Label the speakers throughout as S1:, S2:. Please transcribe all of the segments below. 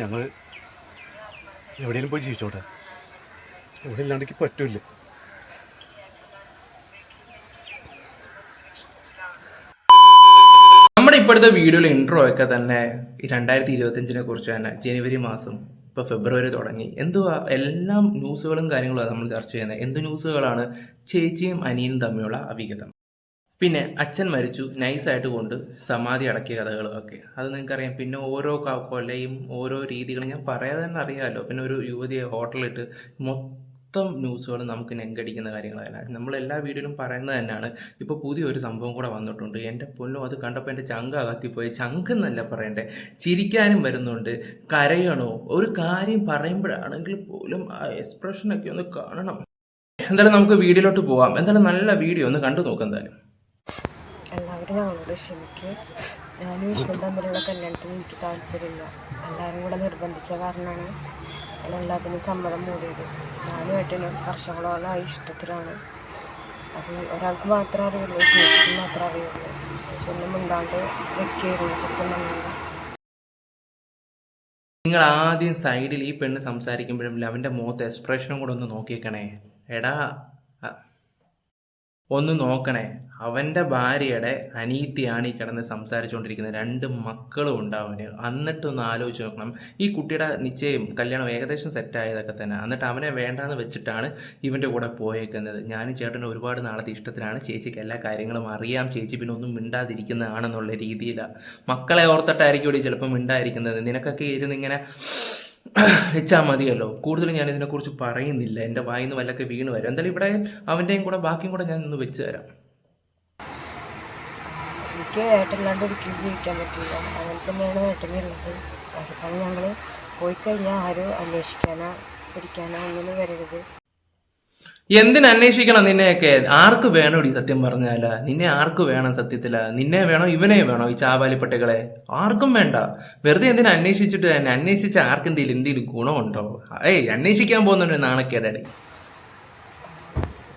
S1: ഞങ്ങൾ എവിടെയെങ്കിലും പോയി ജീവിച്ചോട്ടെ. ഇവിടെ ഇല്ലാണ്ടെങ്കിൽ പറ്റൂല
S2: നമ്മുടെ ഇപ്പോഴത്തെ വീഡിയോയിലെ ഇൻട്രോ ഒക്കെ തന്നെ രണ്ടായിരത്തി ഇരുപത്തഞ്ചിനെ കുറിച്ച് തന്നെ ജനുവരി മാസം ഇപ്പോൾ ഫെബ്രുവരി തുടങ്ങി. എന്തുവാ എല്ലാം ന്യൂസുകളും കാര്യങ്ങളും നമ്മൾ ചർച്ച ചെയ്യുന്നത്. എന്ത് ന്യൂസുകളാണ് ചേച്ചിയും അനിയനും തമ്മിലുള്ള അവിഹിതം? പിന്നെ അച്ഛൻ മരിച്ചു. നൈസായിട്ട് കൊണ്ട് സമാധി അടക്കിയ കഥകളും ഒക്കെ. അത് നിങ്ങൾക്കറിയാം. പിന്നെ ഓരോ കൊലയും ഓരോ രീതികളും ഞാൻ പറയാതെ തന്നെ അറിയാമല്ലോ. പിന്നെ ഒരു യുവതിയെ ഹോട്ടലിട്ട് മൊത്തം ന്യൂസുകളും നമുക്ക് നെങ്കടിക്കുന്ന കാര്യങ്ങളല്ല നമ്മൾ എല്ലാ വീഡിയോയിലും പറയുന്നത് തന്നെയാണ്. ഇപ്പോൾ പുതിയൊരു സംഭവം കൂടെ വന്നിട്ടുണ്ട്. എന്റെ പൊന്നും അത് കണ്ടപ്പോൾ എന്റെ ചങ്ക അകത്തിപ്പോയി. ചങ്കെന്നല്ല പറയണ്ടേ. ചിരിക്കാനും വരുന്നുണ്ട്. കരയണോ? ഒരു കാര്യം പറയുമ്പോഴാണെങ്കിൽ പോലും ആ എക്സ്പ്രഷനൊക്കെ ഒന്ന് കാണണം. എന്തായാലും നമുക്ക് വീഡിയോയിലോട്ട് പോവാം. എന്തായാലും നല്ല വീഡിയോ ഒന്ന് കണ്ടു നോക്കാം എന്തായാലും.
S3: എല്ലാവരും ഞങ്ങളോട് ക്ഷമിക്കുക ഞാനും വിഷ്ണു തമ്മിലുള്ള കല്യാണത്തിന് എനിക്ക് താല്പര്യമില്ല. എല്ലാവരും കൂടെ നിർബന്ധിച്ച കാരണമാണ് ഞാൻ എല്ലാത്തിനും സമ്മതം മൂടിയത്. ഞാനും ഏട്ടനും വർഷങ്ങളോളമായി ഇഷ്ടത്തിലാണ്. അത് ഒരാൾക്ക് മാത്രമേ അറിയുള്ളൂ ശേഷിക്ക് മാത്രമേ അറിയുള്ളൂ. ചേച്ചി മുണ്ടാണ്ട് വെക്കുകയായിരുന്നു സത്യം
S2: നിങ്ങൾ ആദ്യം സൈഡിൽ ഈ പെണ്ണ് സംസാരിക്കുമ്പോഴും അവന്റെ മുഖത്ത് എക്സ്പ്രഷനും കൂടെ ഒന്ന് നോക്കിയേക്കണേ. എടാ ഒന്ന് നോക്കണേ. അവന്റെ ഭാര്യയുടെ അനീതിയാണ് ഈ കിടന്ന് സംസാരിച്ചുകൊണ്ടിരിക്കുന്നത് രണ്ട് മക്കളും ഉണ്ട് അവന് എന്നിട്ടൊന്ന് ആലോചിച്ച് നോക്കണം. ഈ കുട്ടിയുടെ നിശ്ചയം കല്യാണം ഏകദേശം സെറ്റായതൊക്കെ തന്നെ. എന്നിട്ട് അവനെ വേണ്ടാന്ന് വെച്ചിട്ടാണ് ഇവന്റെ കൂടെ പോയേക്കുന്നത്. ഞാനും ചേട്ടനും ഒരുപാട് നാളത്തെ ഇഷ്ടത്തിലാണ് ചേച്ചിക്ക് എല്ലാ കാര്യങ്ങളും അറിയാം. ചേച്ചി പിന്നെ ഒന്നും മിണ്ടാതിരിക്കുന്നതാണെന്നുള്ള രീതിയിലാണ് മക്കളെ ഓർത്തിട്ടായിരിക്കും ഇവിടെ ചിലപ്പോൾ മിണ്ടായിരിക്കുന്നത് നിനക്കൊക്കെ ഇരുന്ന് ഇങ്ങനെ വെച്ചാൽ മതിയല്ലോ. കൂടുതൽ ഞാൻ ഇതിനെക്കുറിച്ച് പറയുന്നില്ല. എന്റെ വായിൽ നിന്ന് വല്ലൊക്കെ വീണ് വരും. എന്തായാലും ഇവിടെ അവന്റെയും കൂടെ ബാക്കിയും കൂടെ ഞാൻ ഇന്ന് വെച്ച് തരാം.
S3: എനിക്ക് ഏട്ടല്ലാണ്ട് ഒരിക്കലും ജീവിക്കാൻ പറ്റില്ല അങ്ങനെ തന്നെയാണ് ഏട്ടനുള്ളത് അതിപ്പോൾ ഞങ്ങൾ പോയി കഴിഞ്ഞാൽ ആരും അന്വേഷിക്കാനോ പിടിക്കാനോ ഒന്നിനും വരരുത്.
S2: എന്തിനന്വേഷിക്കണം നിന്നെയൊക്കെ? ആർക്ക് വേണം ഈ സത്യം പറഞ്ഞാല? നിന്നെ ആർക്ക് വേണം സത്യത്തില? നിന്നെ വേണോ ഇവനെ വേണോ ഈ ചാവാലിപ്പട്ടികളെ? ആർക്കും വേണ്ട. വെറുതെ എന്തിനാ അന്വേഷിച്ചിട്ട് തന്നെ? അന്വേഷിച്ച ആർക്കെന്തെങ്കിലും എന്തെങ്കിലും ഗുണമുണ്ടോ? ഏയ് അന്വേഷിക്കാൻ പോകുന്നുണ്ട് നാണക്കേടടി.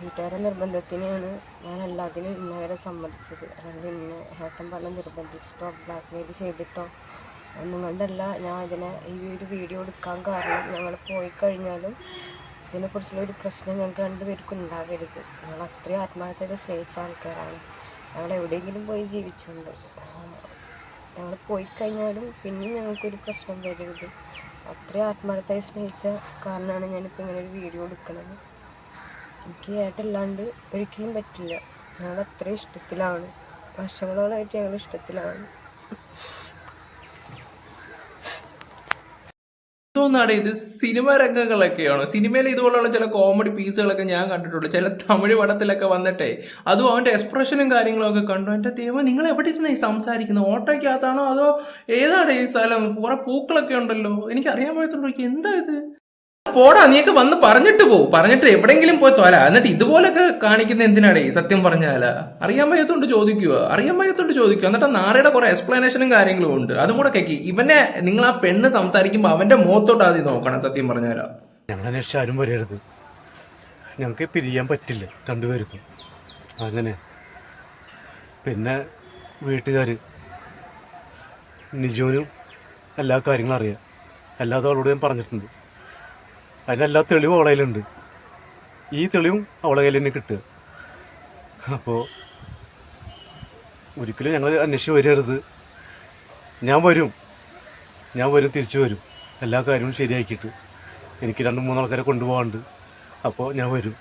S3: വീട്ടുകാരുടെ നിർബന്ധത്തിനാണ് ഞാൻ എല്ലാത്തിനും ഇന്നവരെ സമ്മതിച്ചത്. അല്ലെങ്കിൽ ഇന്നെ ഏട്ടൻ പറഞ്ഞ് നിർബന്ധിച്ചിട്ടോ ബ്ലാക്ക് മെയിൽ ചെയ്തിട്ടോ ഒന്നും ഞാൻ ഇതിനെ ഈ ഒരു വീഡിയോ എടുക്കാൻ കാരണം ഞങ്ങൾ പോയി കഴിഞ്ഞാലും ഇതിനെക്കുറിച്ചുള്ള ഒരു പ്രശ്നം ഞങ്ങൾക്ക് രണ്ടുപേർക്കും ഉണ്ടാകരുത് ഞങ്ങൾ അത്രയും ആത്മാർത്ഥത സ്നേഹിച്ച ആൾക്കാരാണ്. ഞങ്ങൾ എവിടെയെങ്കിലും പോയി ജീവിച്ചുണ്ട് ഞങ്ങൾ പോയി കഴിഞ്ഞാലും പിന്നെ ഞങ്ങൾക്കൊരു പ്രശ്നം വരരുത്. അത്രയും ആത്മാർത്ഥമായി സ്നേഹിച്ച കാരണമാണ് ഞാനിപ്പോൾ ഇങ്ങനെ ഒരു വീഡിയോ എടുക്കുന്നത്. എനിക്ക് ഏട്ടല്ലാണ്ട് ഒരിക്കലും പറ്റില്ല. ഞങ്ങൾ അത്രയും ഇഷ്ടത്തിലാണ്. വർഷങ്ങളോളായിട്ട് ഞങ്ങൾ ഇഷ്ടത്തിലാണ്.
S2: എന്തോന്നാണ് ഇത് സിനിമ രംഗങ്ങളൊക്കെയാണ്. സിനിമയിൽ ഇതുപോലുള്ള ചില കോമഡി പീസുകളൊക്കെ ഞാൻ കണ്ടിട്ടുള്ളൂ ചില തമിഴ് പടത്തിലൊക്കെ വന്നിട്ടെ അതും അവന്റെ എക്സ്പ്രഷനും കാര്യങ്ങളൊക്കെ കണ്ടു. എന്റെ ദൈവം നിങ്ങൾ എവിടെ ഇരുന്ന് ഈ സംസാരിക്കുന്നത് ഓട്ടോയ്ക്കകത്താണോ അതോ ഏതാണ് ഈ സ്ഥലം? കുറെ പൂക്കളൊക്കെ ഉണ്ടല്ലോ. എനിക്ക് അറിയാൻ പറ്റത്തുള്ളൂ എന്താ ഇത്? പോടാ നീയൊക്കെ വന്ന് പറഞ്ഞിട്ട് പോ. പറഞ്ഞിട്ട് എവിടെങ്കിലും പോയി തോല. എന്നിട്ട് ഇതുപോലൊക്കെ കാണിക്കുന്ന എന്തിനാടേ സത്യം പറഞ്ഞാല? അറിയാൻ വയ്യത്തോണ്ട് ചോദിക്കുക. അറിയാൻ വയ്യത്തോണ്ട് ചോദിക്കുക. എന്നിട്ട് നാരയുടെ കുറെ എക്സ്പ്ലനേഷനും കാര്യങ്ങളും ഉണ്ട്. അതും കൂടെ കേക്കി. ഇവനെ നിങ്ങൾ ആ പെണ്ണ് സംസാരിക്കുമ്പോൾ അവന്റെ മുഖത്തോട്ട് ആദ്യം നോക്കണം സത്യം പറഞ്ഞാല.
S1: ഞങ്ങളും വരരുത് ഞങ്ങൾക്ക് പിരിയാൻ പറ്റില്ല രണ്ടുപേർക്കും. അങ്ങനെ. പിന്നെ വീട്ടുകാര്. നിജോനും എല്ലാ കാര്യങ്ങളും അറിയാം. എല്ലാതും അവളോട് ഞാൻ പറഞ്ഞിട്ടുണ്ട്. അതിനെല്ലാ തെളിവും അവളെ കയ്യിലുണ്ട്. ഈ തെളിവും അവളെ കയ്യിൽ തന്നെ കിട്ടുക. അപ്പോൾ ഒരിക്കലും ഞങ്ങൾ അന്വേഷിച്ച് വരരുത്. ഞാൻ വരും. ഞാൻ വരും തിരിച്ചു വരും. എല്ലാ കാര്യവും ശരിയാക്കിയിട്ട് എനിക്ക് രണ്ട് മൂന്നാൾക്കാരെ കൊണ്ടുപോകാണ്ട് അപ്പോൾ ഞാൻ വരും.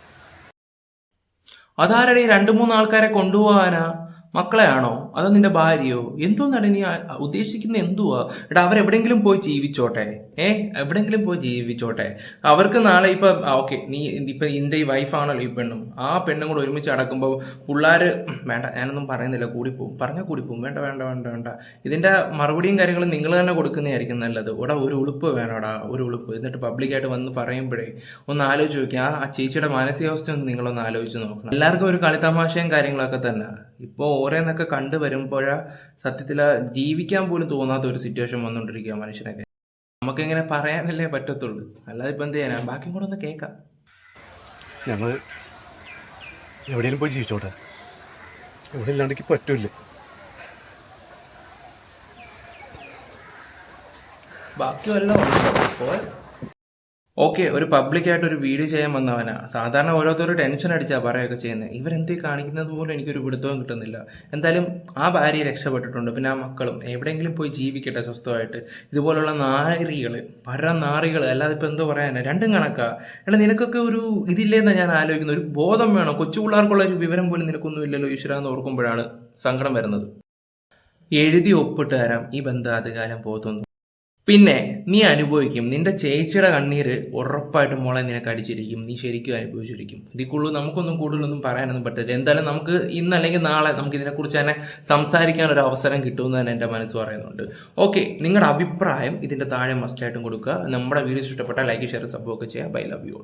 S2: അതാരടി രണ്ട് മൂന്നാൾക്കാരെ കൊണ്ടുപോകാനാ? മക്കളെയാണോ? അതോ നിന്റെ ഭാര്യയോ? എന്തോ നീ ഉദ്ദേശിക്കുന്ന എന്തുവാ? എടാ അവരെവിടെങ്കിലും പോയി ജീവിച്ചോട്ടെ. ഏ എവിടെങ്കിലും പോയി ജീവിച്ചോട്ടെ. അവർക്ക് നാളെ ഇപ്പൊ ഓക്കെ നീ ഇപ്പൊ ഇന്റെ ഈ വൈഫാണല്ലോ ഈ പെണ്ണും. ആ പെണ്ണും കൂടെ ഒരുമിച്ച് അടക്കുമ്പോൾ പിള്ളേര് വേണ്ട ഞാനൊന്നും പറയുന്നില്ല കൂടിപ്പോവും പറഞ്ഞാൽ കൂടിപ്പോവും വേണ്ട വേണ്ട വേണ്ട വേണ്ട. ഇതിന്റെ മറുപടിയും കാര്യങ്ങളും നിങ്ങൾ തന്നെ കൊടുക്കുന്നതായിരിക്കും നല്ലത്. ഇവിടെ ഒരു ഉളുപ്പ് വേണോടാ ഒരു ഉളുപ്പ്. എന്നിട്ട് പബ്ലിക്കായിട്ട് വന്ന് പറയുമ്പോഴേ ഒന്ന് ആലോചിച്ച് നോക്കി ആ ചേച്ചിയുടെ മാനസികാവസ്ഥ ഒന്ന് നിങ്ങളൊന്ന് ആലോചിച്ച് നോക്കണം. എല്ലാവർക്കും ഒരു കളിത്തമാശയും കാര്യങ്ങളൊക്കെ തന്നെ. ഇപ്പോൾ ഓരോന്നൊക്കെ കണ്ടു സത്യത്തിൽ ജീവിക്കാൻ പോലും തോന്നാത്ത ഒരു സിറ്റുവേഷൻ വന്നുകൊണ്ടിരിക്കുക മനുഷ്യനൊക്കെ. നമുക്കിങ്ങനെ പറയാനല്ലേ പറ്റത്തുള്ളൂ. അല്ലാതെ ഇപ്പം എന്ത് ചെയ്യാനാ? ബാക്കി കൂടെ ഒന്ന് കേൾക്കാം.
S1: ഞങ്ങൾ എവിടെയെങ്കിലും പോയി ജീവിച്ചോട്ടെ. ഇവിടെ ഇല്ലാണ്ടെങ്കിൽ പറ്റൂല
S2: ബാക്കി വല്ലതും ഓക്കെ ഒരു പബ്ലിക്കായിട്ട് ഒരു വീഡിയോ ചെയ്യാൻ വന്നവനാ. സാധാരണ ഓരോരുത്തർ ടെൻഷൻ അടിച്ചാ പറയുകയൊക്കെ ചെയ്യുന്നത് ഇവരെന്തേ കാണിക്കുന്നത് പോലും എനിക്കൊരു പിടുത്തവും കിട്ടുന്നില്ല. എന്തായാലും ആ ഭാര്യ രക്ഷപ്പെട്ടിട്ടുണ്ട്. പിന്നെ ആ മക്കളും എവിടെയെങ്കിലും പോയി ജീവിക്കട്ടെ സ്വസ്ഥമായിട്ട്. ഇതുപോലുള്ള നാരികൾ പര നാറികൾ അല്ലാതെ ഇപ്പം എന്തോ പറയാനാ? രണ്ടും കണക്കാ. എടാ നിനക്കൊക്കെ ഒരു ഇതില്ലേന്നാ ഞാൻ ആലോചിക്കുന്നത്? ഒരു ബോധം വേണം? കൊച്ചു പിള്ളേർക്കുള്ള ഒരു വിവരം പോലും നിനക്കൊന്നും ഇല്ലല്ലോ ഈശ്വര എന്ന് ഓർക്കുമ്പോഴാണ് സങ്കടം വരുന്നത്. എഴുതി ഒപ്പിട്ട് തരാം. ഈ ബന്ധം അധികാരം പോത്തുന്നു പിന്നെ നീ അനുഭവിക്കും. നിന്റെ ചേച്ചിയുടെ കണ്ണീര് ഉറപ്പായിട്ടും മോളെ നിനക്ക് അടിച്ചിരിക്കും നീ ശരിക്കും അനുഭവിച്ചിരിക്കും. ഇതിക്കുള്ളൂ നമുക്കൊന്നും കൂടുതലൊന്നും പറയാനൊന്നും പറ്റില്ല എന്തായാലും നമുക്ക് ഇന്നല്ലെങ്കിൽ നാളെ നമുക്ക് ഇതിനെക്കുറിച്ച് തന്നെ സംസാരിക്കാൻ ഒരു അവസരം കിട്ടുമെന്ന് തന്നെ എന്റെ മനസ്സ് പറയുന്നുണ്ട്. ഓക്കെ നിങ്ങളുടെ അഭിപ്രായം ഇതിന്റെ താഴെ മസ്റ്റായിട്ടും കൊടുക്കുക. നമ്മുടെ വീഡിയോസ് ഇഷ്ടപ്പെട്ടാൽ ലൈക്ക് ഷെയർ സബ്ബൊക്കെ ചെയ്യുക. Bye love you